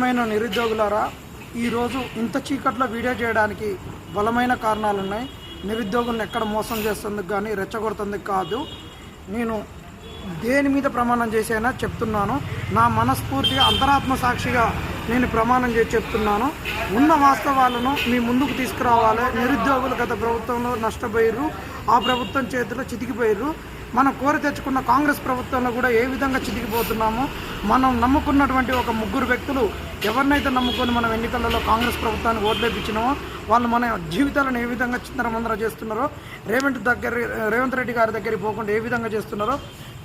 ప్రియమైన నిరుద్యోగులారా ఈరోజు ఇంత చీకట్లో వీడియో చేయడానికి బలమైన కారణాలు ఉన్నాయి నిరుద్యోగులను ఎక్కడ మోసం చేస్తుంది కానీ రెచ్చగొడుతుంది కాదు. నేను దేని మీద ప్రమాణం చేసైనా చెప్తున్నాను. నా మనస్ఫూర్తిగా అంతరాత్మ సాక్షిగా నేను ప్రమాణం చేసి చెప్తున్నాను. ఉన్న వాస్తవాలను మీ ముందుకు తీసుకురావాలి. నిరుద్యోగులు గత ప్రభుత్వంలో నష్టపోయారు ఆ ప్రభుత్వం చేతిలో చితికిపోయారు మనం కోరి తెచ్చుకున్న కాంగ్రెస్ ప్రభుత్వంలో కూడా ఏ విధంగా చితికిపోతున్నామో మనం నమ్ముకున్నటువంటి ఒక ముగ్గురు వ్యక్తులు ఎవరినైతే నమ్ముకొని మనం ఎన్నికలలో కాంగ్రెస్ ప్రభుత్వాన్ని ఓట్లేపించినామో వాళ్ళు మన జీవితాలను ఏ విధంగా చిత్రమందర చేస్తున్నారో రేవంత్ దగ్గర రేవంత్ రెడ్డి గారి దగ్గరికి పోకుండా ఏ విధంగా చేస్తున్నారో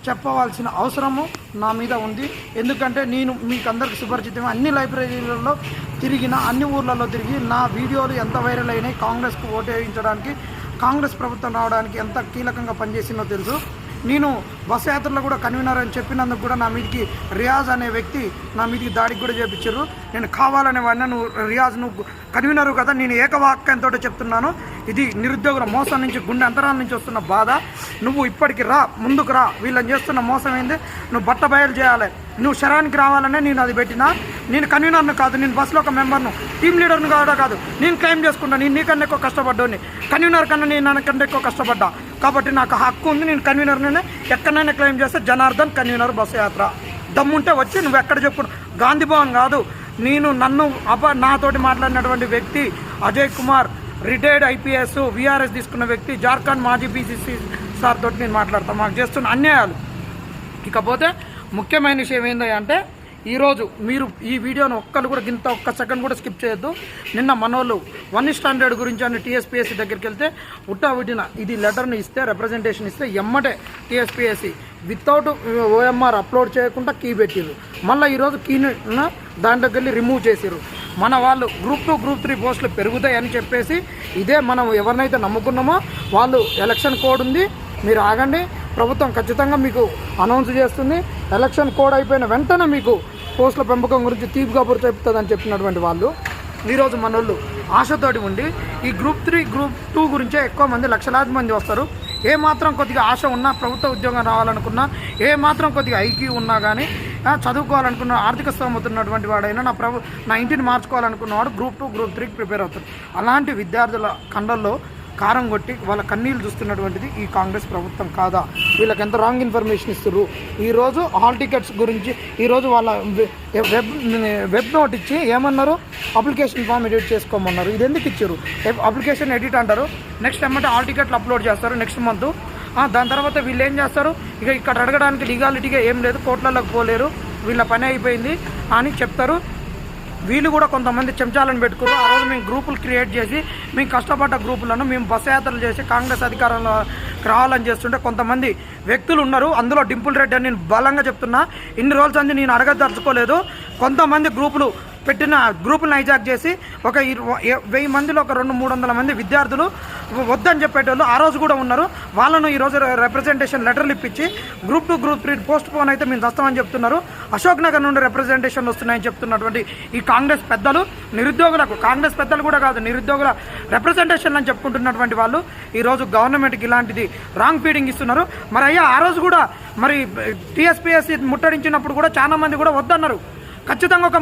చెప్పవలసిన అవసరము నా మీద ఉంది. ఎందుకంటే నేను మీకు అందరికి సుపరిచితమే అన్ని లైబ్రరీలలో తిరిగిన అన్ని ఊర్లలో తిరిగి నా వీడియోలు ఎంత వైరల్ అయినాయి కాంగ్రెస్కు ఓటు వేయించడానికి కాంగ్రెస్ ప్రభుత్వం రావడానికి ఎంత కీలకంగా పనిచేసిందో తెలుసు. నేను బస్ యాత్రలో కూడా కన్వీనర్ అని చెప్పినందుకు కూడా నా మీదకి రియాజ్ అనే వ్యక్తి నా మీదకి దాడికి కూడా చేపించారు. నేను కావాలనే వాడిని నువ్వు రియాజ్ నువ్వు కన్వీనరు కదా నేను ఏకవాక్యంతో చెప్తున్నాను. ఇది నిరుద్యోగుల మోసం నుంచి గుండె అంతరాల నుంచి వస్తున్న బాధ. నువ్వు ఇప్పటికి రా ముందుకు రా. వీళ్ళని చేస్తున్న మోసం ఏంది? నువ్వు బట్ట బయలు చేయాలి నువ్వు శరానికి రావాలనే నేను అది పెట్టినా. నేను కన్వీనర్ను కాదు నేను బస్సులో ఒక మెంబర్ను. టీమ్ లీడర్ను కూడా కాదు. నేను క్లెయిమ్ చేసుకుంటా. నేను నీకన్నా ఎక్కువ కష్టపడ్డాని కన్వీనర్ కన్నా నేను నాకన్నా ఎక్కువ కష్టపడ్డా. కాబట్టి నాకు హక్కు ఉంది నేను కన్వీనర్ని ఎక్కడైనా క్లెయిమ్ చేస్తే జనార్దన్ కన్వీనర్ బస్సు యాత్ర. దమ్ముంటే వచ్చి నువ్వు ఎక్కడ చెప్పు గాంధీ భవన్ కాదు. నేను నన్ను అప నాతోటి మాట్లాడినటువంటి వ్యక్తి Ajay Kumar retired IPS VRS తీసుకున్న వ్యక్తి జార్ఖండ్ మాజీ బీసీసీ సార్ తోటి నేను మాట్లాడతాను మాకు చేస్తున్న అన్యాయాలు. ఇకపోతే ముఖ్యమైన విషయం ఏంటంటే అంటే ఈరోజు మీరు ఈ వీడియోను ఒక్కరు కూడా గింత ఒక్క సెకండ్ కూడా స్కిప్ చేయొద్దు. నిన్న మనోళ్ళు వన్ స్టాండర్డ్ గురించి అని టీఎస్పీఎస్సీ దగ్గరికి వెళ్తే ఉట్టావిటిన ఇది లెటర్ని ఇస్తే రిప్రజెంటేషన్ ఇస్తే ఎమ్మటే టీఎస్పీఎస్సీ వితౌట్ ఓఎంఆర్ అప్లోడ్ చేయకుండా కీ పెట్టిరు మళ్ళీ ఈరోజు కీని uh, దాంట్లోకి వెళ్ళి రిమూవ్ చేసిరు మన వాళ్ళు గ్రూప్ టూ గ్రూప్ త్రీ పోస్టులు పెరుగుతాయని చెప్పేసి ఇదే మనం ఎవరినైతే నమ్ముకున్నామో వాళ్ళు ఎలక్షన్ కోడ్ ఉంది. మీరు ఆగండి. ప్రభుత్వం ఖచ్చితంగా మీకు అనౌన్స్ చేస్తుంది. ఎలక్షన్ కోడ్ అయిపోయిన వెంటనే మీకు పోస్టుల పెంపకం గురించి తీపి కబురు చెప్తుందని చెప్పినటువంటి వాళ్ళు. ఈరోజు మనోళ్ళు ఆశతోటి ఉండి ఈ గ్రూప్ త్రీ గ్రూప్ టూ గురించే ఎక్కువ మంది లక్షలాది మంది వస్తారు. ఏ మాత్రం కొద్దిగా ఆశ ఉన్నా ప్రభుత్వ ఉద్యోగం రావాలనుకున్నా ఏ మాత్రం కొద్దిగా ఐక్యూ ఉన్నా కానీ చదువుకోవాలనుకున్న ఆర్థిక స్థోమత ఉన్నటువంటి వాడైనా నా ప్రభు నా ఇంటిని మార్చుకోవాలనుకున్నవాడు గ్రూప్ టూ గ్రూప్ త్రీకి ప్రిపేర్ అవుతారు అలాంటి విద్యార్థుల కండల్లో కారం కొట్టి వాళ్ళ కన్నీళ్ళు చూస్తున్నటువంటిది ఈ కాంగ్రెస్ ప్రభుత్వం కాదా? వీళ్ళకి ఎంత రాంగ్ ఇన్ఫర్మేషన్ ఇస్తారు ఈరోజు హాల్ టికెట్స్ గురించి ఈరోజు వాళ్ళ వెబ్ వెబ్ నోట్ ఇచ్చి ఏమన్నారు? అప్లికేషన్ ఫామ్ ఎడిట్ చేసుకోమన్నారు. ఇది ఎందుకు ఇచ్చారు అప్లికేషన్ ఎడిట్ అంటారు. నెక్స్ట్ ఏమంటే హాల్ టికెట్లు అప్లోడ్ చేస్తారు నెక్స్ట్ మంత్ దాని తర్వాత వీళ్ళు ఏం చేస్తారు? ఇక ఇక్కడ అడగడానికి లీగాలిటీగా ఏం లేదు కోర్టులలోకి పోలేరు. వీళ్ళ పని అయిపోయింది అని చెప్తారు. వీళ్ళు కూడా కొంతమంది చెంచాలను పెట్టుకున్నారు. ఆ రోజు మేము గ్రూపులు క్రియేట్ చేసి మేము కష్టపడ్డ గ్రూపులను మేము బస్ యాత్రలు చేసి కాంగ్రెస్ అధికారంలో రావాలని చేస్తుంటే కొంతమంది వ్యక్తులు ఉన్నారు. అందులో డింపుల్ రెడ్డి అని నేను బలంగా చెప్తున్నా. ఇన్ని రోజులు నుంచి నేను అడగదలుచుకోలేదు. కొంతమంది గ్రూపులు పెట్టిన గ్రూపులను హైజాక్ చేసి ఒక వెయ్యి మందిలో ఒక రెండు మూడు వందల మంది విద్యార్థులు వద్దని చెప్పేటోళ్ళు ఆ రోజు కూడా ఉన్నారు. వాళ్ళను ఈరోజు రిప్రజెంటేషన్ లెటర్లు ఇప్పించి group two group three postpone అయితే మేము వస్తామని చెప్తున్నారు. అశోక్ నగర్ నుండి రిప్రజెంటేషన్లు వస్తున్నాయని చెప్తున్నటువంటి ఈ కాంగ్రెస్ పెద్దలు నిరుద్యోగులకు కాంగ్రెస్ పెద్దలు కూడా కాదు నిరుద్యోగుల రిప్రజెంటేషన్ అని చెప్పుకుంటున్నటువంటి వాళ్ళు ఈరోజు గవర్నమెంట్కి ఇలాంటిది రాంగ్ ఫీడింగ్ ఇస్తున్నారు. మరి అయ్యా ఆ రోజు కూడా మరి టీఎస్పీఎస్సీ ముట్టడించినప్పుడు కూడా చాలా మంది కూడా వద్దన్నారు. ఖచ్చితంగా ఒక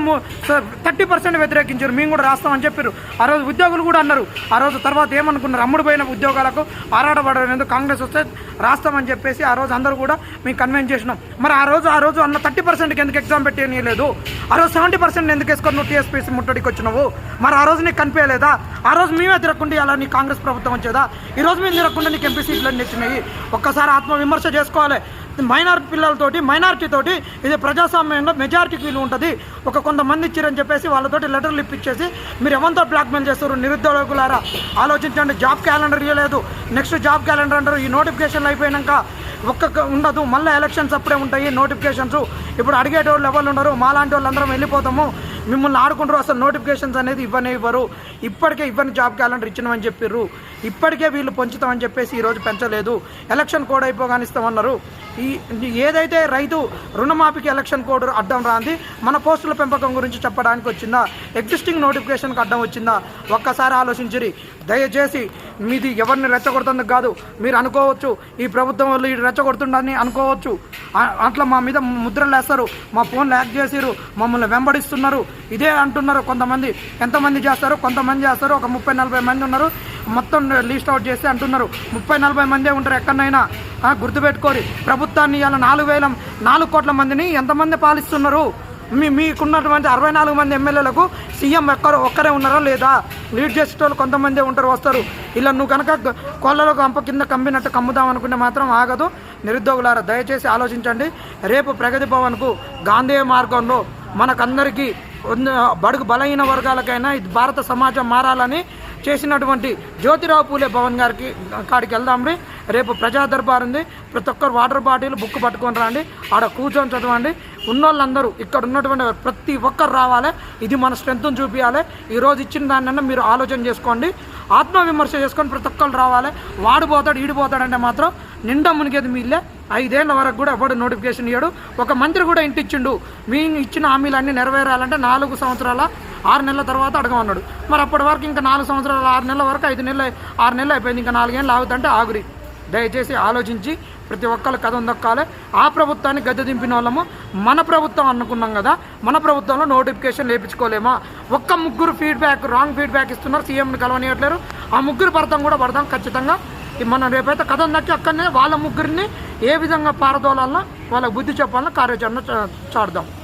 థర్టీ పర్సెంట్ వ్యతిరేకించారు. మేము కూడా రాస్తామని చెప్పారు. ఆ రోజు ఉద్యోగులు కూడా అన్నారు. ఆ రోజు తర్వాత ఏమనుకున్నారు? అమ్ముడు పోయిన ఉద్యోగాలకు ఆరాటపడలేదు కాంగ్రెస్ వస్తే రాస్తామని చెప్పేసి ఆ రోజు అందరూ కూడా మేము కన్విన్స్ చేసినాం. మరి ఆ రోజు ఆ రోజు అన్న థర్టీ పర్సెంట్కి ఎందుకు ఎగ్జామ్ పెట్టేయలేదు ఆ రోజు సెవెంటీ పర్సెంట్ ఎందుకు వేసుకొని నువ్వు టీఎస్పీసీ ముట్టడికి వచ్చినావు? మరి ఆ రోజు నీకు కనిపించలేదా? ఆ రోజు మేమే తిరగకుండా ఇలా నీ కాంగ్రెస్ ప్రభుత్వం వచ్చేదా? ఈ రోజు మేము తిరగకుండా నీకు ఎంపీ సీట్లు అన్ని వచ్చినాయి ఒక్కసారి ఆత్మవిమర్శ చేసుకోవాలి. మైనారిటీ పిల్లలతోటి మైనారిటీ తోటి ఇది ప్రజాస్వామ్యంలో మెజారిటీకి వీలు ఉంటుంది ఒక కొంతమంది ఇచ్చారని చెప్పేసి వాళ్ళతోటి లెటర్లు ఇప్పించేసి మీరు ఎవరితో బ్లాక్మెయిల్ చేస్తారు నిరుద్యోగులారా ఆలోచించండి. జాబ్ క్యాలెండర్ ఇవ్వలేదు నెక్స్ట్ జాబ్ క్యాలెండర్ అంటారు. ఈ నోటిఫికేషన్లు అయిపోయినాక ఒక్క ఉండదు. మళ్ళీ ఎలక్షన్స్ అప్పుడే ఉంటాయి. నోటిఫికేషన్స్. ఇప్పుడు అడిగేటోళ్ళు ఎవరు ఉండరు? మాలాంటి వాళ్ళందరం వెళ్ళిపోతాము. మిమ్మల్ని ఆడుకుంటారు అసలు నోటిఫికేషన్స్ అనేది ఇవ్వనే ఇవ్వరు. ఇప్పటికే ఇవ్వని జాబ్ క్యాలెండర్ ఇచ్చినామని చెప్పిర్రు. ఇప్పటికే వీళ్ళు పెంచుతామని చెప్పేసి ఈరోజు పెంచలేదు. ఎలక్షన్ కోడ్ అయిపోగానే ఇస్తామన్నారు ఈ ఏదైతే రైతు రుణమాఫీకి ఎలక్షన్ కోడ్ అడ్డం రాంది మన పోస్టుల పెంపకం గురించి చెప్పడానికి వచ్చిందా? ఎగ్జిస్టింగ్ నోటిఫికేషన్కి అడ్డం వచ్చిందా? ఒక్కసారి ఆలోచించిరి. దయచేసి మీది ఎవరిని రెచ్చగొడుతుంది కాదు మీరు అనుకోవచ్చు ఈ ప్రభుత్వం వాళ్ళు ఇటు రెచ్చగొడుతుండని అనుకోవచ్చు. అట్లా మా మీద ముద్రలు వేస్తారు మా ఫోన్లు హ్యాక్ చేసిరు మమ్మల్ని వెంబడిస్తున్నారు. ఇదే అంటున్నారు కొంతమంది. ఎంతమంది చేస్తారు? కొంతమంది చేస్తారు ఒక ముప్పై నలభై మంది ఉన్నారు. మొత్తం లిస్ట్ అవుట్ చేసి అంటున్నారు. ముప్పై నలభై మందే ఉంటారు ఎక్కడైనా. గుర్తుపెట్టుకోరి. ప్రభుత్వాన్ని ఇవాళ నాలుగు వేల నాలుగు కోట్ల మందిని ఎంతమంది పాలిస్తున్నారు? మీ మీకున్నటువంటి అరవై నాలుగు మంది ఎమ్మెల్యేలకు సీఎం ఎక్కరు ఒక్కరే ఉన్నారా లేదా? లీడ్ చేసేటోళ్ళు కొంతమంది ఉంటారు వస్తారు. ఇలా నువ్వు కనుక కోళ్ళలో కంప కింద కమ్మినట్టు కమ్ముదాం అనుకుంటే మాత్రం ఆగదు. నిరుద్యోగులారా దయచేసి ఆలోచించండి. రేపు ప్రగతి భవన్కు గాంధీ మార్గంలో మనకందరికీ బడుగు బలహీన వర్గాలకైనా ఇది భారత సమాజం మారాలని చేసినటువంటి జ్యోతిరావు పూలే భవన్ గారికి కాడికి వెళ్దాండి రేపు ప్రజా దర్బార్ ఉంది ప్రతి ఒక్కరు వాటర్ బాటిల్ బుక్ పట్టుకొని రండి. ఆడ కూర్చొని చదవండి. ఉన్నోళ్ళందరూ ఇక్కడ ఉన్నటువంటి ప్రతి ఒక్కరు రావాలి. ఇది మన స్ట్రెంత్ని చూపించాలి ఈ రోజు ఇచ్చిన దాన్నన్నా మీరు ఆలోచన చేసుకోండి. ఆత్మవిమర్శ చేసుకొని ప్రతి ఒక్కరు రావాలి. వాడు పోతాడు మాత్రం నిండా మునిగేది మీలే ఐదేళ్ళ వరకు కూడా ఎవడు నోటిఫికేషన్ ఇయ్యాడు. ఒక మంత్రి కూడా ఇంటిచ్చిండు మీ ఇచ్చిన హామీలన్నీ నెరవేరాలంటే నాలుగు సంవత్సరాల ఆరు నెలల తర్వాత అడగమన్నాడు. మరి అప్పటి వరకు ఇంకా నాలుగు సంవత్సరాల ఆరు నెలల వరకు ఐదు నెలలు ఆరు నెలలు అయిపోయింది. ఇంకా నాలుగేళ్ళు ఆగుతుంటే ఆగురి. దయచేసి ఆలోచించి ప్రతి ఒక్కరు కథ దొక్కాలి ఆ ప్రభుత్వాన్ని గద్దె దింపిన వాళ్ళము. మన ప్రభుత్వం అనుకున్నాం కదా మన ప్రభుత్వంలో నోటిఫికేషన్ లేపించుకోలేమా? ఒక్క ముగ్గురు ఫీడ్బ్యాక్ రాంగ్ ఫీడ్బ్యాక్ ఇస్తున్నారు సీఎంని కలవనియట్లేరు. ఆ ముగ్గురు పడతాం కూడా పడతాం ఖచ్చితంగా. మనం రేపైతే కథ నచ్చి అక్కడనే వాళ్ళ ముగ్గురిని ఏ విధంగా పారదోలాలన్నా వాళ్ళకి బుద్ధి చెప్పాలన్నా కార్యాచరణ చా-